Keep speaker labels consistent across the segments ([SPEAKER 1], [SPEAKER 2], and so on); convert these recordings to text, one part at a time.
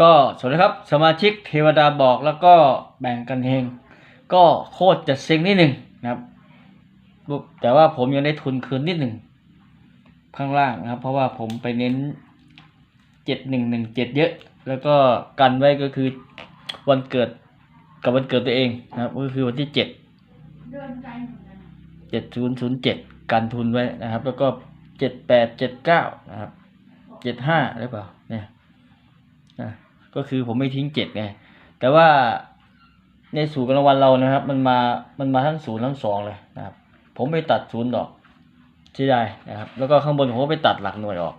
[SPEAKER 1] ก็สวัสดีครับสมาชิกเทวดาบอกแล้วก็แบ่งกันเฮงก็โคตรจะเซ็งนิดหนึ่งนะครับ แต่ว่าผมยังได้ทุนคืนนิดหนึ่งข้างล่างนะครับ เพราะว่าผมไปเน้นเจ็ดหนึ่งหนึ่งเจ็ดเยอะ แล้วก็กันไว้ก็คือวันเกิดกับวันเกิดตัวเองนะครับ ก็คือวันที่เจ็ดเจ็ดศูนย์ศูนย์เจ็ดกันทุนไว้นะครับ แล้วก็เจ็ดแปดเจ็ดเก้านะครับเจ็ดห้าหรือเปล่าเนี่ยนะ ก็คือผมไม่ทิ้งเจ็ดไงแต่ว่าในสูตรกลางวันเรานะครับ มันมามันมาทั้งศูนย์ทั้งสองเลยนะครับ ผมไปตัดศูนย์ออกเสียดายนะครับ แล้วก็ข้างบนผมก็ไปตัดหลักหน่วยออก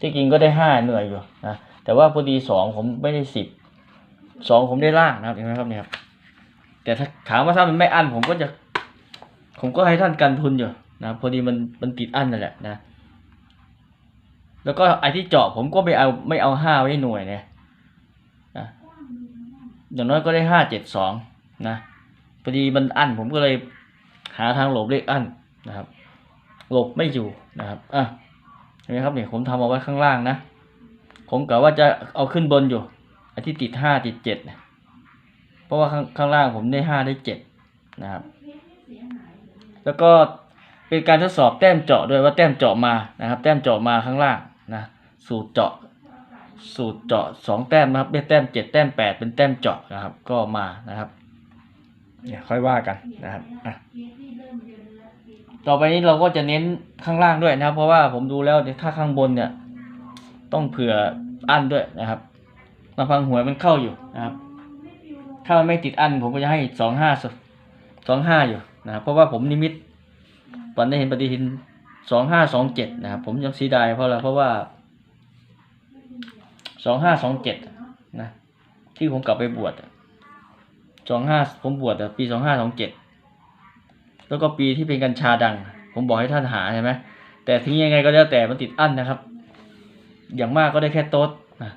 [SPEAKER 1] ที่จริงก็ได้ห้าหน่วยอยู่นะแต่ว่าพอดีสองผมไม่ได้สิบสองผมได้ล่างนะครับเห็นไหมครับเนี่ยครับแต่ถ้าถามว่าถ้ามันไม่อั้นผมก็จะ ผมก็ให้ท่านกันทุนอยู่นะพอดีมันมันติดอั้นนั่นแหละนะ แล้วก็ไอ้ที่เจาะผมก็ไม่เอาไม่เอาห้าไว้หน่วยเนี่ย อย่างน้อยก็ได้ห้าเจ็ดสองนะพอดีมันอั้นผมก็เลยหาทางหลบเลขอั้นนะครับ หลบไม่อยู่นะครับอะเห็นไหมครับเนี่ยผมทำเอาไว้ข้างล่างนะ ผมกะว่าจะเอาขึ้นบนอยู่ไอ้ที่ติดห้าติดเจ็ดเพราะว่าข้างข้างล่างผมได้ห้าได้เจ็ดนะครับ แล้วก็เป็นการทดสอบแต้มเจาะด้วยว่าแต้มเจาะมานะครับ แต้มเจาะมาข้างล่างนะสูตรเจาะ สูตรเจาะสองแต้มนะครับได้แต้มเจ็ดแต้มแปดเป็นแต้มเจาะนะครับ ก็มานะครับ เนี่ยค่อยว่ากันนะครับอะต่อไปนี้เราก็จะเน้นข้างล่างด้วยนะครับ เพราะว่าผมดูแล้วถ้าข้างบนเนี่ย ต้องเผื่ออั้นด้วยนะครับลำพังหวยมันเข้าอยู่นะครับ ถ้ามันไม่ติดอั้นผมก็จะให้สองห้าสองห้าอยู่นะครับเพราะว่าผมนิมิตวันได้เห็นปฏิทินสองห้าสองเจ็ดนะครับ ผมยังเสียดายเพราะอะไรเพราะว่า สองห้าสองเจ็ดนะที่ผมกลับไปบวชสองห้าผมบวชปีสองห้าสองเจ็ดแล้วก็ปีที่เป็นกัญชาดัง ผมบอกให้ท่านหาใช่ไหมแต่ถึงยังไงก็แล้วแต่มันติดอั้นนะครับ อย่างมากก็ได้แค่โต๊ดนะ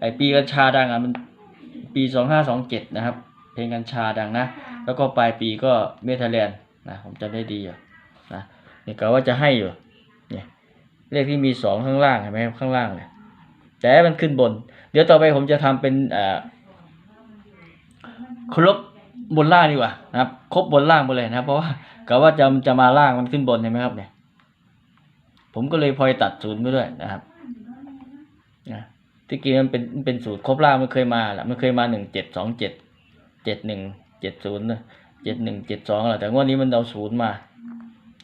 [SPEAKER 1] ไอปีกัญชาดังอะมันปีสองห้าสองเจ็ดนะครับ เพลงกัญชาดังนะ แล้วก็ปลายปีก็เมทัลแลนด์นะผมจำได้ดีอยู่นะนี่ก็ว่าจะให้อยู่เนี่ยเลขที่มีสองข้างล่างเห็นไหมข้างล่างเนี่ย แต่มันขึ้นบน เดี๋ยวต่อไปผมจะทำเป็นเอ่อครบบนล่างดีกว่านะครับ ครบบนล่างไปเลยนะเพราะว่ากะว่าจะจะมาล่างมันขึ้นบนเห็นไหมครับเนี่ย ผมก็เลยพลอยตัดศูนย์ไปด้วยนะครับนะที่จริงมันเป็นมันเป็นสูตรครบล่างมันเคยมาแหละมันเคยมาหนึ่งเจ็ดสองเจ็ดเจ็ดหนึ่งเจ็ดศูนย์เจ็ดหนึ่งเจ็ดสองแหละแต่งวดนี้มันเอาศูนย์มา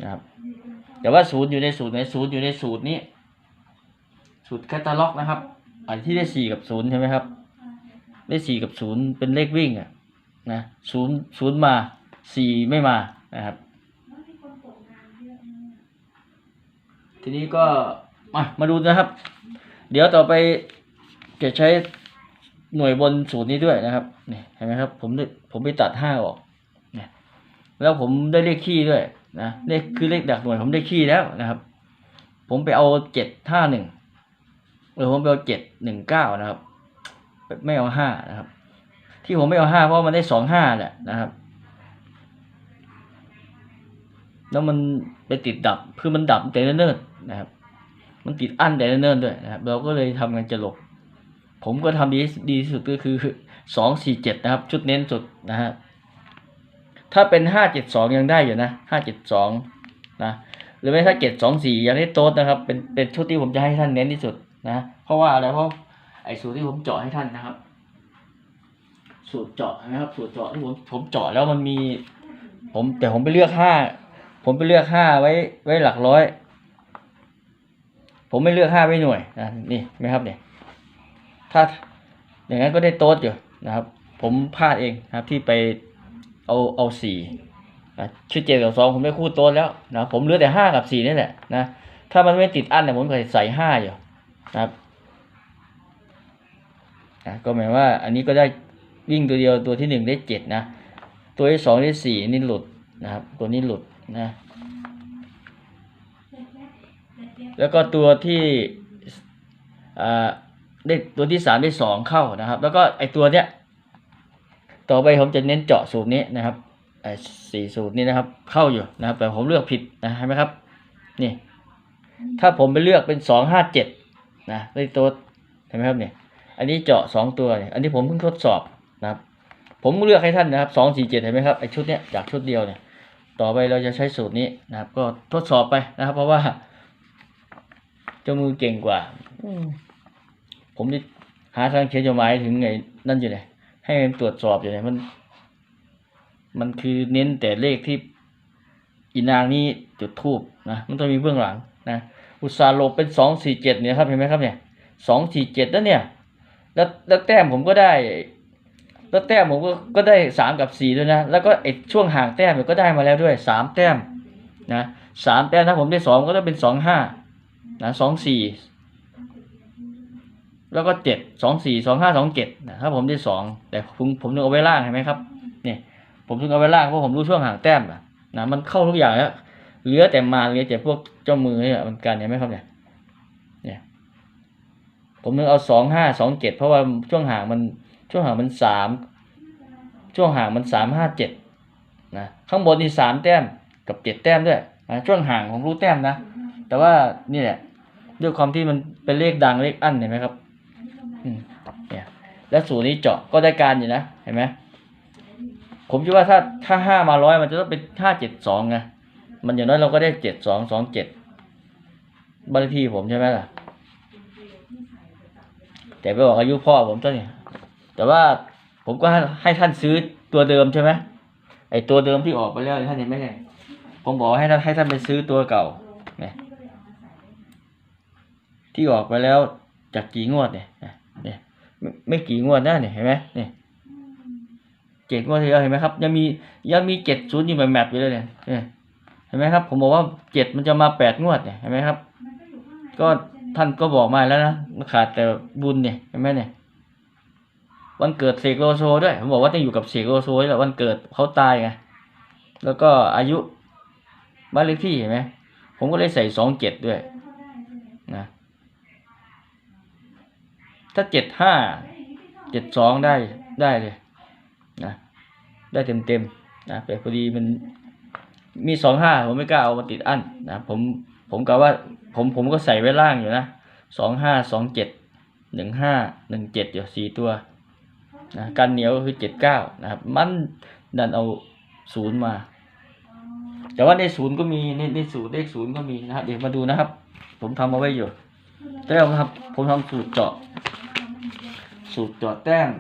[SPEAKER 1] นะครับ แต่ว่าศูนย์อยู่ในสูตรไหนศูนย์อยู่ในสูตรนี้ สูตรแคตตาล็อกนะครับ อันที่ได้สี่กับศูนย์ใช่ไหมครับ ได้สี่กับศูนย์เป็นเลขวิ่งอะนะศูนย์ศูนย์มาสี่ไม่มานะครับ ทีนี้ก็มามาดูนะครับ เดี๋ยวต่อไปจะใช้หน่วยบนสูตรนี้ด้วยนะครับนี่เห็นไหมครับ ผมได้ผมไปตัดห้าออกเนี่ยแล้วผมได้เลขขี้ด้วยนะเลขคือเลขดักหน่วยผมได้ขี้แล้วนะครับ ผมไปเอาเจ็ดห้าหนึ่ง หรือผมไปเอาเจ็ดหนึ่งเก้านะครับ ไม่เอาห้านะครับ ที่ผมไม่เอาห้าเพราะมันได้สองห้าแหละนะครับ แล้วมันไปติดดับคือมันดับแต่เนิ่นๆนะครับ มันติดอั้นแต่เนิ่นๆด้วยนะครับ เราก็เลยทำกันจะหลบผมก็ทำดีดีที่สุดก็คือสองสี่เจ็ดนะครับ ชุดเน้นสุดนะฮะถ้าเป็นห้าเจ็ดสองยังได้อยู่นะห้าเจ็ดสองนะหรือไม่ถ้าเจ็ดสองสี่ยังได้โต๊ดนะครับ เป็นเป็นชุดที่ผมจะให้ท่านเน้นที่สุด นะเพราะว่าอะไรเพราะไอ้สูตรที่ผมเจาะให้ท่านนะครับ สูตรเจาะนะครับ สูตรเจาะที่ผมผมเจาะแล้วมันมี ผมแต่ผมไปเลือกห้าผมไปเลือกห้าไว้ไว้หลักร้อย ผมไม่เลือกห้าไว้หน่วยนะนี่ไหมครับเนี่ย ถ้าอย่างนั้นก็ได้โต๊ดอยู่นะครับ ผมพลาดเองนะครับที่ไปเอาเอาสี่นะชุดเจ็ดกับสองผมได้คู่โต๊ดแล้วนะผมเหลือแต่ห้ากับสี่นี่แหละนะถ้ามันไม่ติดอันเนี่ยผมเคยใส่ห้าอยู่ ครับนะก็หมายว่าอันนี้ก็ได้วิ่งตัวเดียวตัวที่หนึ่งได้เจ็ดนะ ตัวที่สองได้สี่นี่หลุดนะครับ ตัวนี้หลุดนะ แล้วก็ตัวที่ได้ตัวที่สามได้สองเข้านะครับ แล้วก็ไอตัวเนี้ยต่อไปผมจะเน้นเจาะสูตรนี้นะครับไอสี่สูตรนี้นะครับ เข้าอยู่นะครับ แต่ผมเลือกผิดนะเห็นไหมครับ นี่ ถ้าผมไปเลือกเป็นสองห้าเจ็ด นะได้ตัวเห็นไหมครับเนี่ยอันนี้เจาะสองตัวเนี่ยอันนี้ผมเพิ่งทดสอบนะครับผมเลือกให้ท่านนะครับสองสี่เจ็ดเห็นไหมครับไอชุดเนี้ยจากชุดเดียวเนี่ยต่อไปเราจะใช้สูตรนี้นะครับ ก็ทดสอบไปนะครับ เพราะว่าเจ้ามือเก่งกว่าอืมผมได้หาทางเขียนจดหมายถึงไงนั่นอยู่เลยให้มันตรวจสอบอยู่เลยมัน มันคือเน้นแต่เลขที่อีนางนี้จุดทูบนะมันต้องมีเบื้องหลังนะ อุตสาห์หลบเป็นสองสี่เจ็ดเนี่ยครับเห็นไหมครับเนี่ยสองสี่เจ็ดนั่นเนี่ยแล้วแล้วแต้มผมก็ได้แล้วแต้มผมก็ก็ได้สามกับสี่ด้วยนะ แล้วก็ไอช่วงห่างแต้มเนี่ยก็ได้มาแล้วด้วยสามแต้มนะสามแต้มถ้าผมได้สองก็ต้องเป็นสองห้านะสองสี่แล้วก็เจ็ดสองสี่สองห้าสองเจ็ดนะถ้าผมได้สองแต่ผมผมนึกเอาไว้ล่างเห็นไหมครับเนี่ยผมถึงเอาไว้ล่างเพราะผมรู้ช่วงห่างแต้มอะนะมันเข้าทุกอย่างแล้ว เหลือแต่มาเหลือแต่พวกเจ้ามือเนี่ยมันกันเห็นไหมครับเนี่ยเนี่ยผมนึกเอาสองห้าสองเจ็ดเพราะว่าช่วงห่างมันช่วงห่างมันสามช่วงห่างมันสามห้าเจ็ดนะข้างบนนี่สามแต้มกับเจ็ดแต้มด้วยนะช่วงห่างผมรู้แต้มนะ แต่ว่านี่แหละด้วยความที่มันเป็นเลขดังเลขอั้นเห็นไหมครับเนี่ยแล้วสูตรนี้เจาะก็ได้การอยู่นะเห็นไหมผมคิดว่าถ้าถ้าห้ามาร้อยมันจะต้องเป็นห้าเจ็ดสองไง มันอย่างน้อยเราก็ได้เจ็ดสองสองเจ็ดบ้านที่ผมใช่ไหมล่ะ แต่ไปบอกอายุพ่อผมต้นเนี่ยแต่ว่าผมก็ให้ให้ท่านซื้อตัวเดิมใช่ไหมไอตัวเดิมที่ออกไปแล้วท่านเห็นไหมเนี่ยผมบอกให้ท่านให้ท่านไปซื้อตัวเก่าเนี่ยที่ออกไปแล้วจากกี่งวดเนี่ยเนี่ยไม่ไม่กี่งวดนะเนี่ยเห็นไหมเนี่ยเจ็ดงวดที่แล้วเห็นไหมครับ ยังมียังมีเจ็ดศูนย์อยู่แบบแมปอยู่เลยเนี่ย เห็นไหมครับ ผมบอกว่าเจ็ดมันจะมาแปดงวดเนี่ยเห็นไหมครับ ก็ท่านก็บอกมาแล้วนะขาดแต่บุญเนี่ยเห็นไหมเนี่ย วันเกิดเสกโลโซด้วยผมบอกว่าต้องอยู่กับเสกโลโซแหละวันเกิดเขาตายไงแล้วก็อายุบ้านเลขที่เห็นไหมผมก็เลยใส่สองเจ็ดด้วยนะถ้าเจ็ดห้าเจ็ดสองได้ได้เลยนะได้เต็มเต็มนะแต่พอดีมัน มีสองห้าผมไม่กล้าเอามาติดอั้นนะผมผมกะว่าผมผมก็ใส่ไว้ล่างอยู่นะสองห้าสองเจ็ดหนึ่งห้าหนึ่งเจ็ดอยู่สี่ตัวนะกันเหนียวก็คือเจ็ดเก้านะครับ มันดันเอาศูนย์มา แต่ว่าในศูนย์ก็มีในในศูนย์เลขศูนย์ก็มีนะครับเดี๋ยวมาดูนะครับ ผมทำเอาไว้อยู่แต้มครับ ผมทำสูตรเจาะ สูตรเจาะแต้ม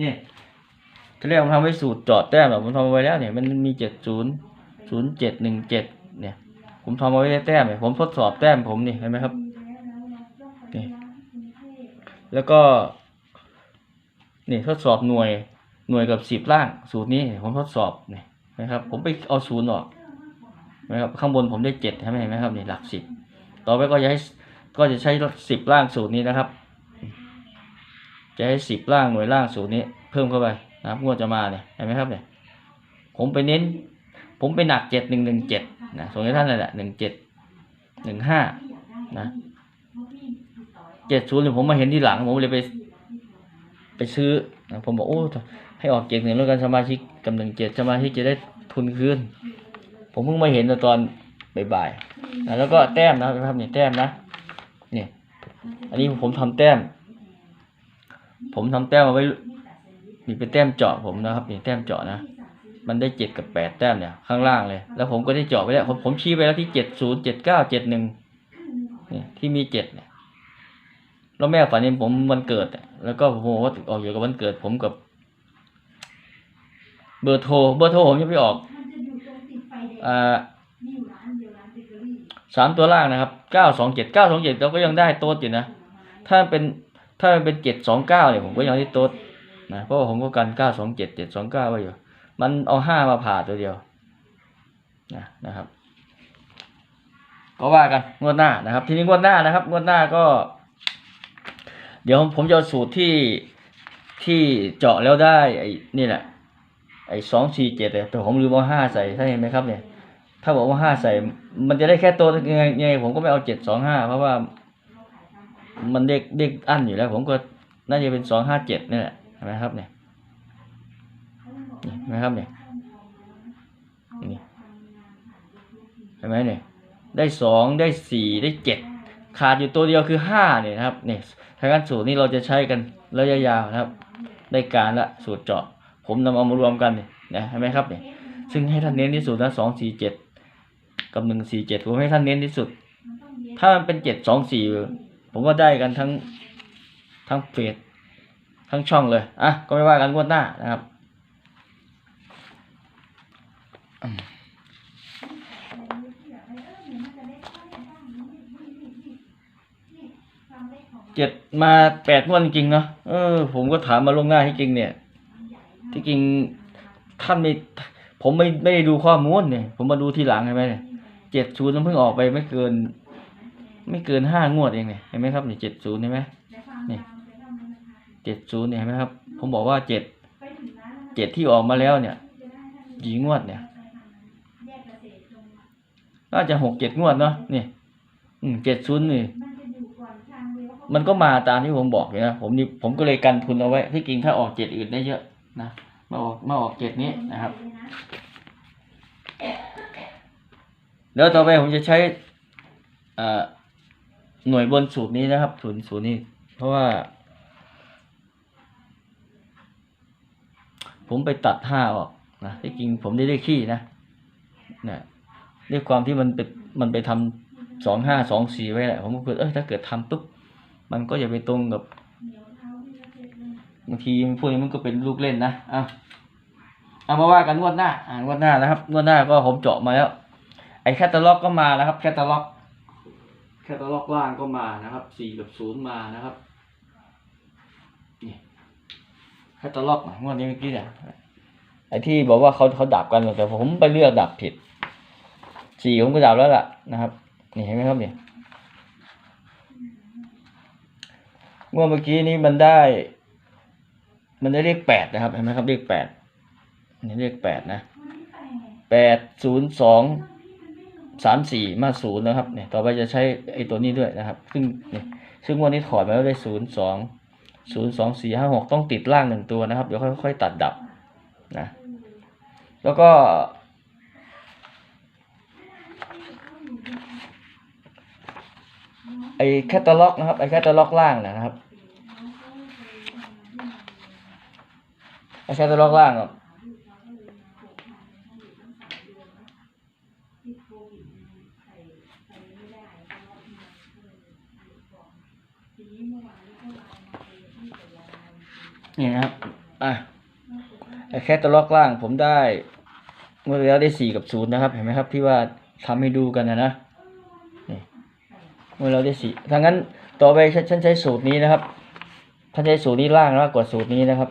[SPEAKER 1] นี่ที่แรกผมทำไว้สูตรจาะแต้มแบบผมทำไว้แล้วเนี่ยมันมีเจ็ดศูนย์ศูนย์เจ็ดหนึ่งเจ็ดเนี่ย ผมทำเอาไว้ได้แต้มเนี่ยผมทดสอบแต้มผมนี่เห็นไหมครับนี่แล้วก็นี่ทดสอบหน่วยหน่วยกับสิบล่าง สูตรนี้ผมทดสอบนี่นะครับ ผมไปเอาศูนย์ออกนะครับข้างบนผมได้เจ็ดใช่ไหมไหมครับนี่หลักสิบต่อไปก็จะให้ก็จะใช้สิบล่างสูตรนี้นะครับ จะให้สิบล่างหน่วยล่างสูตรนี้เพิ่มเข้าไปนะครับงวดจะมาเนี่ยเห็นไหมครับเนี่ยผมไปเน้น ผมไปหนักเจ็ดหนึ่งหนึ่งเจ็ดนะส่งให้ท่านเลยแหละหนึ่งเจ็ดหนึ่งห้านะเจ็ดศูนย์ผมมาเห็นที่หลัง ผมเลยไป ไปซื้อนะผมบอกโอ้ให้ออกเจ็ดหนึ่งแล้วกันสมาชิกกับหนึ่งเจ็ดสมาชิกจะได้ทุนคืนผมเพิ่งมาเห็นตอนบ่ายๆนะแล้วก็แต้มนะครับนี่แต้มนะเนี่ยอันนี้ผมทำแต้ม ผมทำแต้มเอาไว้นี่เป็นแต้มเจาะผมนะครับนี่แต้มเจาะนะ มันได้เจ็ดกับแปดแต้มเนี่ยข้างล่างเลย แล้วผมก็ได้เจาะไปแล้วผมผมชี้ไปแล้วที่เจ็ดศูนย์เจ็ดเก้าเจ็ดหนึ่งนี่ที่มีเจ็ดเนี่ยแล้วแม่ฝันเห็นผมวันเกิด แล้วก็ผมบอกว่าออกอยู่กับวันเกิด ผมกับ เบอร์โทร เบอร์โทรผมยังไม่ออกอ่าสามตัวล่างนะครับเก้าสองเจ็ดเก้าสองเจ็ดเราก็ยังได้โต๊ดอยู่นะ ถ้าเป็น ถ้ามันเป็นเจ็ดสองเก้าเนี่ยผมก็ยังได้โต๊ดนะเพราะว่าผมก็กันเก้าสองเจ็ดเจ็ดสองเก้าไว้อยู่ มันเอาห้ามาผ่าตัวเดียวนะนะครับ ก็ว่ากันงวดหน้านะครับ ทีนี้งวดหน้านะครับ งวดหน้าก็ เดี๋ยวผมจะสูตรที่ที่เจาะแล้วได้ไอ้นี่แหละไอ้สองสี่เจ็ดแต่ผมลืมเอาห้าใส่ท่านเห็นไหมครับเนี่ย ถ้าบอกว่าห้าใส่ มันจะได้แค่ตัวไงยังไงผมก็ไม่เอาเจ็ดสองห้าเพราะว่า มันเด็กเด็กอั้นอยู่แล้ว ผมก็น่าจะเป็นสองห้าเจ็ดนี่แหละเห็นไหมครับเนี่ยนี่เห็นไหมครับเนี่ยนี่เห็นไหมเนี่ยได้สองได้สี่ได้เจ็ดขาดอยู่ตัวเดียวคือห้าเนี่ยนะครับเนี่ยทางการสูตรนี้เราจะใช้กันระยะยาวนะครับ ได้การละสูตรเจาะ ผมนำเอามารวมกันเนี่ยนะเห็นไหมครับเนี่ยซึ่งให้ท่านเน้นที่สุดนะสองสี่เจ็ดกับหนึ่งสี่เจ็ดผมให้ท่านเน้นที่สุด ถ้ามันเป็นเจ็ดสองสี่ ผมว่าได้กันทั้งทั้งเฟสทั้งช่องเลย อะ ก็ไม่ว่ากันงวดหน้านะครับ เจ็ดมาแปดงวดจริงเนาะ เออ ผมก็ถามมาลงหน้าที่จริงเนี่ย ที่จริงท่านไม่ ผมไม่ไม่ได้ดูข้อมูลเนี่ย ผมมาดูทีหลังใช่ไหมเนี่ยเจ็ดศูนย์มันเพิ่งออกไปไม่เกิน ไม่เกินห้างวดเองเนี่ยเห็นไหมครับเนี่ยเจ็ดศูนย์เห็นไหมเนี่ยเจ็ดศูนย์เนี่ยเห็นไหมครับ ผมบอกว่าเจ็ดเจ็ดที่ออกมาแล้วเนี่ยกี่งวดเนี่ยน่าจะหกเจ็ดงวดเนาะนี่อืมเจ็ดศูนย์นี่มันก็มาตามที่ผมบอกเลยนะผมนี่ผมก็เลยกันทุนเอาไว้ที่จริงถ้าออกเจ็ดอื่นได้เยอะนะมาออกมาออกเจ็ดนี้นะครับแล้วต่อไปผมจะใช้อ่า หน่วยบนสูตรนี้นะครับศูนย์ศูนย์นี้เพราะว่า ผมไปตัดห้าออกนะที่จริงผมได้เลขขี้นะนะด้วยความที่มันไปมันไปทำสองห้าสองสี่ไว้แหละผมก็คิดเออถ้าเกิดทำปุ๊บมันก็อย่าไปตรงกับบางทีพวกนี้มันก็เป็นลูกเล่นนะเอาเอามาว่ากันงวดหน้าอ่างวดหน้านะครับงวดหน้าก็ผมเจาะมาแล้วไอ้แคตตาล็อกก็มานะครับแคตตาล็อก แคตตาล็อกล่างก็มานะครับสี่กับศูนย์มานะครับนี่แคตตาล็อกงวดนี้เมื่อกี้เนี่ยไอ้ที่บอกว่าเขาเขาดับกันแต่ผมไปเลือกดับผิดสี่ผมก็ดับแล้วล่ะนะครับนี่เห็นไหมครับเนี่ยงวดเมื่อกี้นี้มันได้ มันได้เลขแปดนะครับเห็นไหมครับเลขแปดนี่เลขแปดนะแปดศูนย์สอง สามสี่มาศูนย์นะครับเนี่ยต่อไปจะใช้ไอ้ตัวนี้ด้วยนะครับ ซึ่งเนี่ยซึ่งวันนี้ถอดมาแล้วได้ศูนย์สองศูนย์สองสี่ห้าหกต้องติดล่างหนึ่งตัวนะครับ เดี๋ยวค่อยๆตัดดับนะแล้วก็ ไอ้แคตตาล็อกนะครับ ไอ้แคตตาล็อกล่างนะครับไอ้แคตตาล็อกล่างอะนี่ นี่ครับ อะแคตตาล็อกล่างผมได้เมื่อแล้วได้สี่กับศูนย์นะครับ เห็นไหมครับ ที่ว่าทำให้ดูกันนะนะนี่เมื่อเราได้สี่ถ้างั้นต่อไปฉันใช้สูตรนี้นะครับท่านใช้สูตรนี้ล่างมากกว่าสูตรนี้นะครับ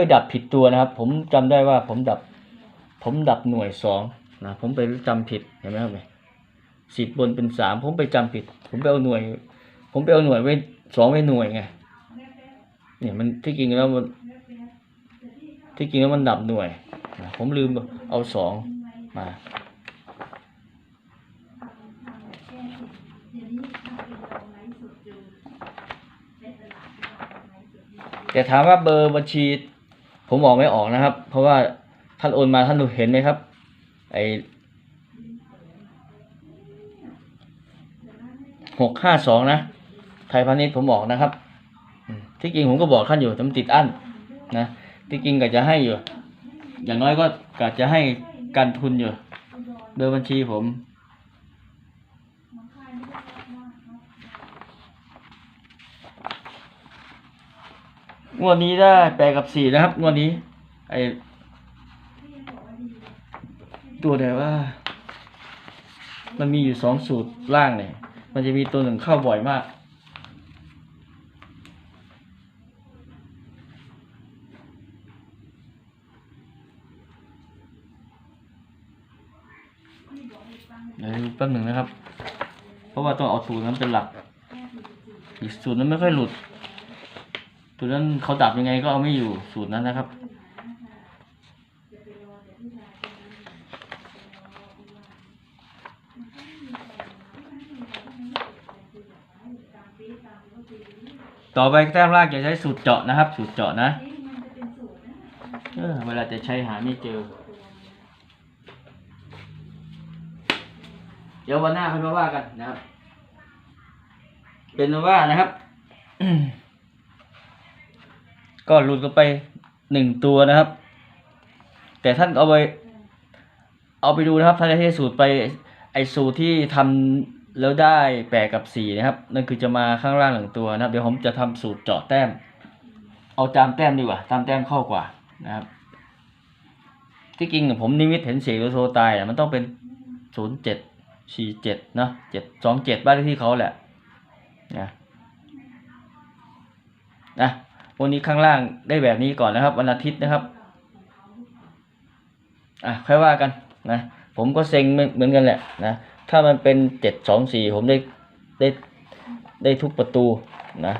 [SPEAKER 1] ไปดับผิดตัวนะครับ ผมจำได้ว่าผมดับ ผมดับหน่วยสองนะผมไปจำผิดเห็นไหมครับเนี่ยสิบบนเป็นสามผมไปจำผิด ผมไปเอาหน่วย ผมไปเอาหน่วยไว้สองไว้หน่วยไงเนี่ยมันที่จริงแล้วมันที่จริงแล้วมันดับหน่วยนะผมลืมเอาสองมาแต่ถามว่าเบอร์บัญชี ผมออกไม่ออกนะครับ เพราะว่าท่านโอนมาท่านดูเห็นไหมครับ ไอหกห้าสองนะ ไทยพาณิชย์ผมบอกนะครับ ที่จริงผมก็บอกท่านอยู่แต่มันติดอั้นนะ ที่จริงก็จะให้อยู่ อย่างน้อยก็กะจะให้การทุนอยู่ เบอร์บัญชีผม งวดนี้ได้แปดกับสี่นะครับ งวดนี้ ไอตัวไหนว่า มันมีอยู่สองสูตรล่างเนี่ยมันจะมีตัวหนึ่งเข้าบ่อยมาก เดี๋ยวแป๊บหนึ่งนะครับ เพราะว่าต้องเอาสูตรนั้นเป็นหลัก อีกสูตรนั้นไม่ค่อยหลุด ตัวนั้นเขาดับยังไงก็เอาไม่อยู่สูตรนั้นนะครับ ต่อไปแต้มรากจะใช้สูตรเจาะนะครับ สูตรเจาะนะเเวลาจะใช้หาไม่เจอ เดี๋ยววันหน้าค่อยมาว่ากันนะครับ เป็นว่านะครับ ก็หลุดกันไปหนึ่งตัวนะครับ แต่ท่านเอาไป เอาไปดูนะครับท่านจะให้สูตรไปไอสูตรที่ทำแล้วได้แปดกับสี่นะครับ นั่นคือจะมาข้างล่างหนึ่งตัวนะครับ เดี๋ยวผมจะทำสูตรเจาะแต้ม เอาจามแต้มดีกว่า ตามแต้มเข้ากว่านะครับ ที่จริงผมนิมิตเห็นเสียโลโซตายอะมันต้องเป็นศูนย์เจ็ดสี่เจ็ดเนาะเจ็ดสองเจ็ดบ้านที่เขาแหละนะนะ วันนี้ข้างล่างได้แบบนี้ก่อนนะครับ วันอาทิตย์นะครับ อะค่อยว่ากันนะ ผมก็เซ็งเหมือนกันแหละนะ ถ้ามันเป็นเจ็ดสองสี่ผมได้ได้ได้ทุกประตูนะ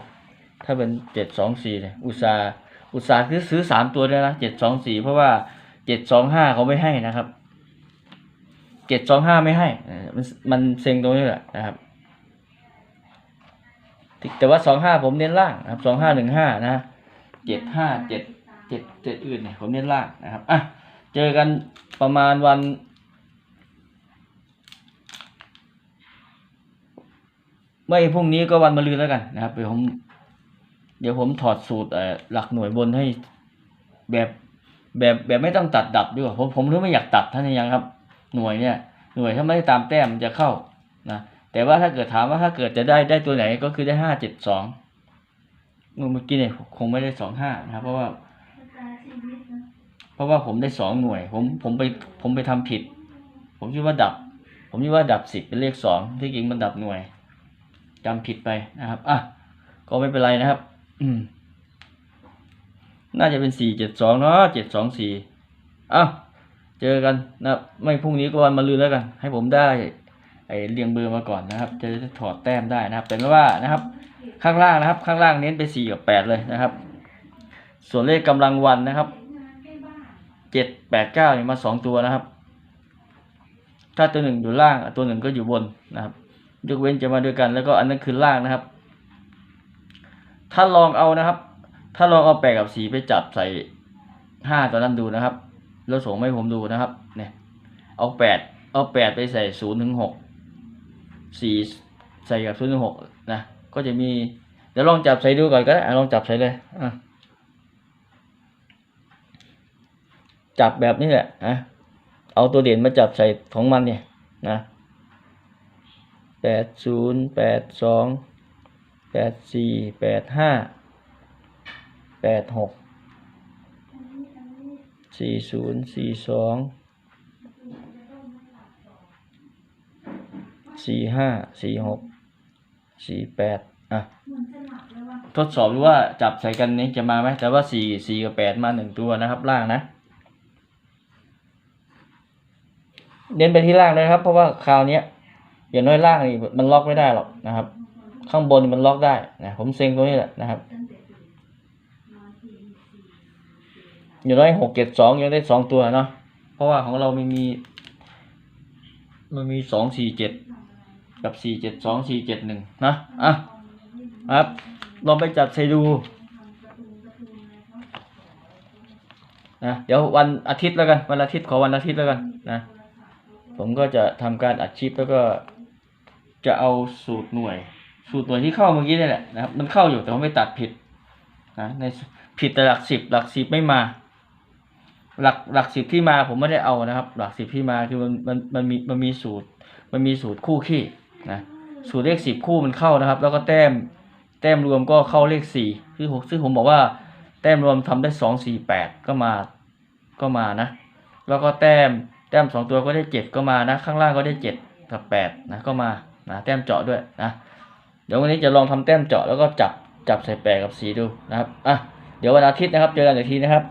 [SPEAKER 1] ถ้าเป็นเจ็ดสองสี่เนี่ยอุตสาอุตสาห์ซื้อซื้อสามตัวได้นะเจ็ดสองสี่เพราะว่าเจ็ดสองห้าเขาไม่ให้นะครับเจ็ดสองห้าไม่ให้ มันมันเซ็งตรงนี้แหละนะครับแต่ว่าสองห้าผมเน้นล่างนะครับสองห้าหนึ่งห้านะ เจ็ดห้าเจ็ดเจ็ดเจ็ดอื่นเนี่ยผมเน้นล่างนะครับอะเจอกันประมาณวันไม่พรุ่งนี้ก็วันมะรืนแล้วกันนะครับเดี๋ยวผมเดี๋ยวผมถอดสูตรเออหลักหน่วยบนให้แบบแบบแบบไม่ต้องตัดดับดีกว่าผมผมรู้ไม่อยากตัดท่านยังครับ หน่วยเนี่ย หน่วยถ้าไม่ได้ตามแต้มมันจะเข้านะแต่ว่าถ้าเกิดถามว่าถ้าเกิดจะได้ได้ตัวไหนก็คือได้ห้าเจ็ดสอง เมื่อกี้เนี่ยคงไม่ได้สองห้านะครับ เพราะว่า เพราะว่าผมได้สองหน่วย ผมผมไปผมไปทำผิด ผมคิดว่าดับ ผมคิดว่าดับสิบเป็นเลขสองที่จริงมันดับหน่วยจำผิดไปนะครับอะก็ไม่เป็นไรนะครับ อืมน่าจะเป็นสี่เจ็ดสองเนาะเจ็ดสองสี่อ้าวเจอกันนะไม่พรุ่งนี้ก็วันมะรืนแล้วกัน ให้ผมได้ ไอเรียงเบอร์มาก่อนนะครับ จะถอดแต้มได้นะครับเป็นว่านะครับ ข้างล่างนะครับ ข้างล่างเน้นไปสี่กับแปดเลยนะครับ ส่วนเลขกำลังวันนะครับเจ็ดแปดเก้านี่มาสองตัวนะครับ ถ้าตัวหนึ่งอยู่ล่างตัวหนึ่งก็อยู่บนนะครับ ยกเว้นจะมาด้วยกัน แล้วก็อันนั้นคือล่างนะครับ ถ้าลองเอานะครับ ถ้าลองเอาแปดกับสีไปจับใส่ห้าตัวนั้นดูนะครับ แล้วส่งมาให้ผมดูนะครับ เนี่ย เอาแปดเอาแปดไปใส่ศูนย์ถึงหก สี่ใส่กับศูนย์หกนะ ก็จะมี เดี๋ยวลองจับใส่ดูก่อนก็ได้ลองจับใส่เลยอะจับแบบนี้แหละนะเอาตัวเด่นมาจับใส่ของมันเนี่ยนะแปดศูนย์แปดสองแปดสี่แปดห้าแปดหกสี่ศูนย์สี่สอง สี่ห้าสี่หกสี่แปดอะทดสอบดูว่าจับใส่กันนี้จะมาไหมแต่ว่าสี่สี่กับแปดมาหนึ่งตัวนะครับล่างนะเน้นไปที่ล่างเลยครับ เพราะว่าคราวเนี้ยอย่างน้อยล่างนี่มันล็อกไม่ได้หรอกนะครับ ข้างบนมันล็อกได้นะผมเซ็งตรงนี้แหละนะครับอย่างน้อยหกเจ็ดสองยังได้สองตัวเนาะเพราะว่าของเราไม่มี มันมีสองสี่เจ็ด กับสี่เจ็ดสองสี่เจ็ดหนึ่งนะอะครับลองไปจับใส่ดูนะเดี๋ยววันอาทิตย์แล้วกันวันอาทิตย์ขอวันอาทิตย์แล้วกันนะผมก็จะทำการอัดคลิปแล้วก็จะเอาสูตรหน่วย สูตรหน่วยที่เข้าเมื่อกี้นี่แหละนะครับมันเข้าอยู่แต่ว่าไม่ตัดผิดนะในผิดแต่หลักสิบหลักสิบไม่มา หลักหลักสิบที่มาผมไม่ได้เอานะครับ หลักสิบที่มาคือมันมันมันมีมันมีสูตร มันมีสูตรคู่ขี้ นะสูตรเลขสิบคู่มันเข้านะครับ แล้วก็แต้มแต้มรวมก็เข้าเลขสี่คือผมซึ่งผมบอกว่าแต้มรวมทำได้สองสี่แปดก็มาก็มานะ แล้วก็แต้มแต้มสองตัวก็ได้เจ็ดก็มานะ ข้างล่างก็ได้เจ็ดกับแปดนะก็มานะแต้มเจาะด้วยนะเดี๋ยววันนี้จะลองทำแต้มเจาะแล้วก็จับจับใส่แปดกับสีดูนะครับอะเดี๋ยววันอาทิตย์นะครับ เจอกันอีกทีนะครับ